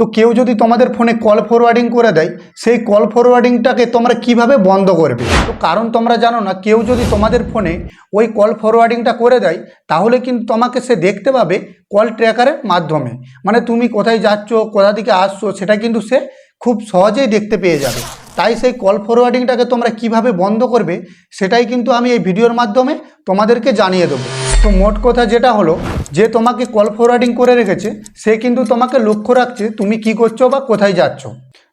তো কেউ যদি তোমাদের ফোনে কল ফরওয়ার্ডিং করে দেয়, সেই কল ফরওয়ার্ডিংটাকে তোমরা কীভাবে বন্ধ করবে? তো কারণ তোমরা জানো না, কেউ যদি তোমাদের ফোনে ওই কল ফরওয়ার্ডিংটা করে দেয়, তাহলে কিন্তু তোমাকে সে দেখতে পাবে কল ট্র্যাকারের মাধ্যমে। মানে তুমি কোথায় যাচ্ছ, কোথা থেকে আসছো, সেটা কিন্তু সে খুব সহজেই দেখতে পেয়ে যাবে। তাই সেই কল ফরওয়ার্ডিংটাকে তোমরা কীভাবে বন্ধ করবে, সেটাই কিন্তু আমি এই ভিডিওর মাধ্যমে তোমাদেরকে জানিয়ে দেবো। তো মোট কথা যেটা হলো, যে তোমাকে কল ফরওয়ার্ডিং করে রেখেছে, সে কিন্তু তোমাকে লক্ষ্য রাখছে তুমি কি করছ বা কোথায় যাচ্ছ।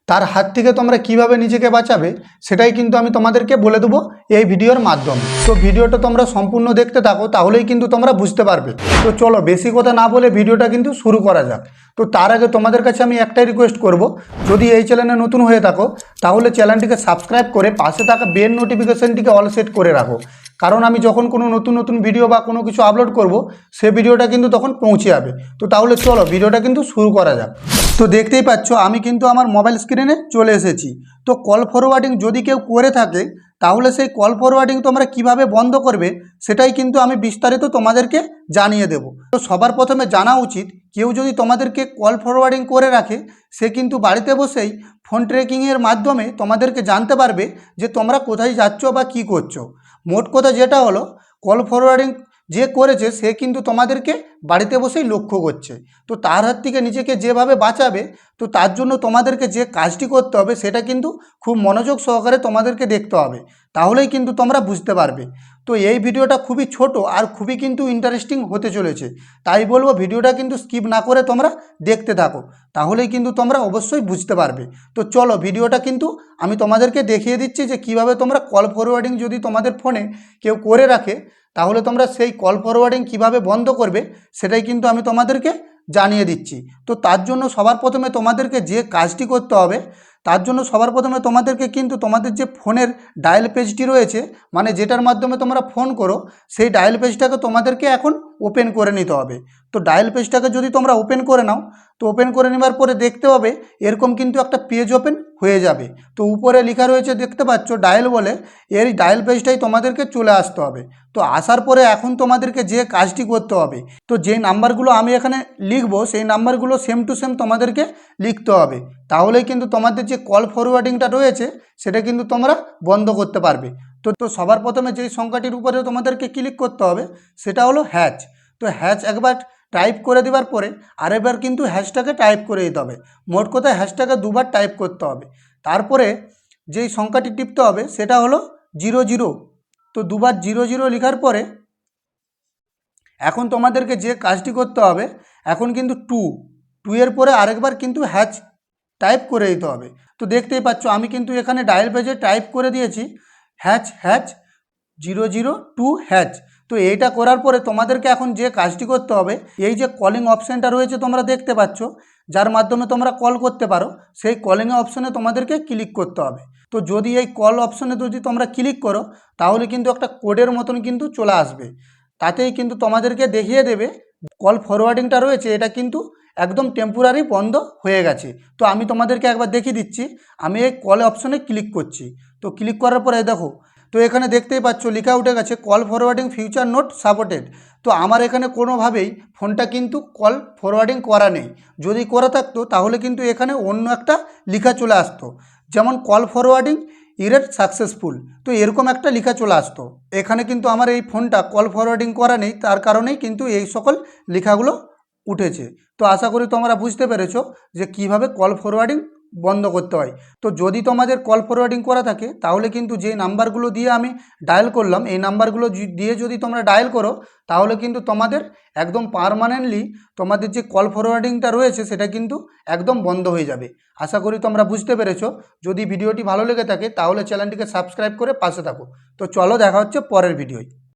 তার হাত থেকে তোমরা কীভাবে নিজেকে বাঁচাবে, সেটাই কিন্তু আমি তোমাদেরকে বলে দেবো এই ভিডিওর মাধ্যমে। তো ভিডিওটা তোমরা সম্পূর্ণ দেখতে থাকো, তাহলেই কিন্তু তোমরা বুঝতে পারবে। তো চলো, বেশি কথা না বলে ভিডিওটা কিন্তু শুরু করা যাক। তো তার আগে তোমাদের কাছে আমি একটাই রিকোয়েস্ট করব, যদি এই চ্যানেলে নতুন হয়ে থাকো, তাহলে চ্যানেলটিকে সাবস্ক্রাইব করে পাশে থাকা বেল নোটিফিকেশানটিকে অল সেট করে রাখো। কারণ আমি যখন কোনো নতুন নতুন ভিডিও বা কোনো কিছু আপলোড করব, সে ভিডিওটা কিন্তু তখন পৌঁছে যাবে। তো তাহলে চলো ভিডিওটা কিন্তু শুরু করা যাক। তো দেখতেই পাচ্ছ, আমি কিন্তু আমার মোবাইল স্ক্রিনে চলে এসেছি। তো কল ফরওয়ার্ডিং যদি কেউ করে থাকে, তাহলে সেই কল ফরওয়ার্ডিং তোমরা কীভাবে বন্ধ করবে, সেটাই কিন্তু আমি বিস্তারিত তোমাদেরকে জানিয়ে দেব। তো সবার প্রথমে জানা উচিত, কেউ যদি তোমাদেরকে কল ফরওয়ার্ডিং করে রাখে, সে কিন্তু বাড়িতে বসেই ফোন ট্রেকিংয়ের মাধ্যমে তোমাদেরকে জানতে পারবে যে তোমরা কোথায় যাচ্ছ বা কী করছ। মোট কথা যেটা হলো কল ফরওয়ার্ডিং যে করেছে সে কিন্তু তোমাদেরকে বাড়িতে বসেই লক্ষ্য করছে। তো তার হাত থেকে নিজেকে যেভাবে বাঁচাবে, তো তার জন্য তোমাদেরকে যে কাজটি করতে হবে সেটা কিন্তু খুব মনোযোগ সহকারে তোমাদেরকে দেখতে হবে। তাহলেই কিন্তু তোমরা বুঝতে পারবে। তো এই ভিডিওটা খুবই ছোট আর খুবই কিন্তু ইন্টারেস্টিং হতে চলেছে। তাই বলব ভিডিওটা কিন্তু স্কিপ না করে তোমরা দেখতে থাকো। তাহলেই কিন্তু তোমরা অবশ্যই বুঝতে পারবে। তো চলো ভিডিওটা কিন্তু আমি তোমাদেরকে দেখিয়ে দিচ্ছি যে কীভাবে তোমরা কল ফরওয়ার্ডিং যদি তোমাদের ফোনে কেউ করে রাখে তাহলে তোমরা সেই কল ফরওয়ার্ডিং কীভাবে বন্ধ করবে সেটাই কিন্তু আমি তোমাদেরকে জানিয়ে দিচ্ছি। তো তার জন্য সবার প্রথমে তোমাদেরকে যে কাজটি করতে হবে, তার জন্য সবার প্রথমে তোমাদেরকে কিন্তু তোমাদের যে ফোনের ডায়াল পেজটি রয়েছে মানে যেটার মাধ্যমে তোমরা ফোন করো, সেই ডায়াল পেজটাকে তোমাদেরকে এখন ওপেন করে নিতে হবে। তো ডায়াল পেজটাকে যদি তোমরা ওপেন করে নাও, তো ওপেন করে নেবার পরে দেখতে পাবে এরকম কিন্তু একটা পেজ ওপেন হয়ে যাবে। তো উপরে লেখা রয়েছে, দেখতে পাচ্ছ ডায়াল বলে এর ডায়াল পেজটাই তোমাদেরকে চলে আসতে হবে। তো আসার পরে এখন তোমাদেরকে যে কাজটি করতে হবে, তো যে নাম্বারগুলো আমি এখানে লিখব, সেই নাম্বারগুলো সেম টু সেম তোমাদেরকে লিখতে হবে। তাহলেই কিন্তু তোমাদের যে কল ফরওয়ার্ডিংটা রয়েছে, সেটা কিন্তু তোমরা বন্ধ করতে পারবে। তো তো সবার প্রথমে যেই সংখ্যাটির উপরে তোমাদেরকে ক্লিক করতে হবে, সেটা হলো হ্যাচ তো হ্যাচ একবার টাইপ করে দেওয়ার পরে আরেকবার কিন্তু হ্যাশটাকে টাইপ করে দিতে হবে। মোট কথা হ্যাশটাকে দুবার টাইপ করতে হবে। তারপরে যেই সংখ্যাটি টিপতে হবে সেটা হলো জিরো জিরো তো দুবার জিরো জিরো লেখার পরে এখন তোমাদেরকে যে কাজটি করতে হবে, এখন কিন্তু টু টু এর পরে আরেকবার কিন্তু হ্যাচ টাইপ করে দিতে হবে। তো দেখতেই পাচ্ছ, আমি কিন্তু এখানে ডায়াল পেজে টাইপ করে দিয়েছি। H H zero zero two H তো এইটা করার পরে তোমাদেরকে এখন যে কাজটি করতে হবে, এই যে কলিং অপশানটা রয়েছে তোমরা দেখতে পাচ্ছ, যার মাধ্যমে তোমরা কল করতে পারো, সেই কলিং অপশানে তোমাদেরকে ক্লিক করতে হবে। তো যদি এই কল অপশানে যদি তোমরা ক্লিক করো, তাহলে কিন্তু একটা কোডের মতন কিন্তু চলে আসবে। তাতেই কিন্তু তোমাদেরকে দেখিয়ে দেবে কল ফরওয়ার্ডিংটা রয়েছে, এটা কিন্তু একদম টেম্পোরারি বন্ধ হয়ে গেছে। তো আমি তোমাদেরকে একবার দেখিয়ে দিচ্ছি, আমি এই কল অপশনে ক্লিক করছি। তো ক্লিক করার পরে দেখো তো এখানে দেখতেই পাচ্ছ, লেখা উঠে গেছে call forwarding future not supported তো আমার এখানে কোনোভাবেই ফোনটা কিন্তু কল ফরওয়ার্ডিং করা নেই। যদি করা থাকতো, তাহলে কিন্তু এখানে অন্য একটা লেখা চলে আসতো। যেমন কল ফরওয়ার্ডিং ইরেট সাকসেসফুল তো এরকম একটা লেখা চলে আসতো। এখানে কিন্তু আমার এই ফোনটা কল ফরওয়ার্ডিং করা নেই, তার কারণেই কিন্তু এই সকল লেখাগুলো উঠেছে। তো আশা করি তোমরা বুঝতে পেরেছ যে কীভাবে কল ফরওয়ার্ডিং বন্ধ করতে হয়। তো যদি তোমাদের কল ফরওয়ার্ডিং করা থাকে, তাহলে কিন্তু যে নাম্বারগুলো দিয়ে আমি ডায়াল করলাম, এই নাম্বারগুলো দিয়ে যদি তোমরা ডায়াল করো, তাহলে কিন্তু তোমাদের একদম পারমানেন্টলি তোমাদের যে কল ফরওয়ার্ডিংটা রয়েছে, সেটা কিন্তু একদম বন্ধ হয়ে যাবে। আশা করি তোমরা বুঝতে পেরেছ। যদি ভিডিওটি ভালো লেগে থাকে, তাহলে চ্যানেলটিকে সাবস্ক্রাইব করে পাশে থাকো। তো চলো দেখা হচ্ছে পরের ভিডিওয়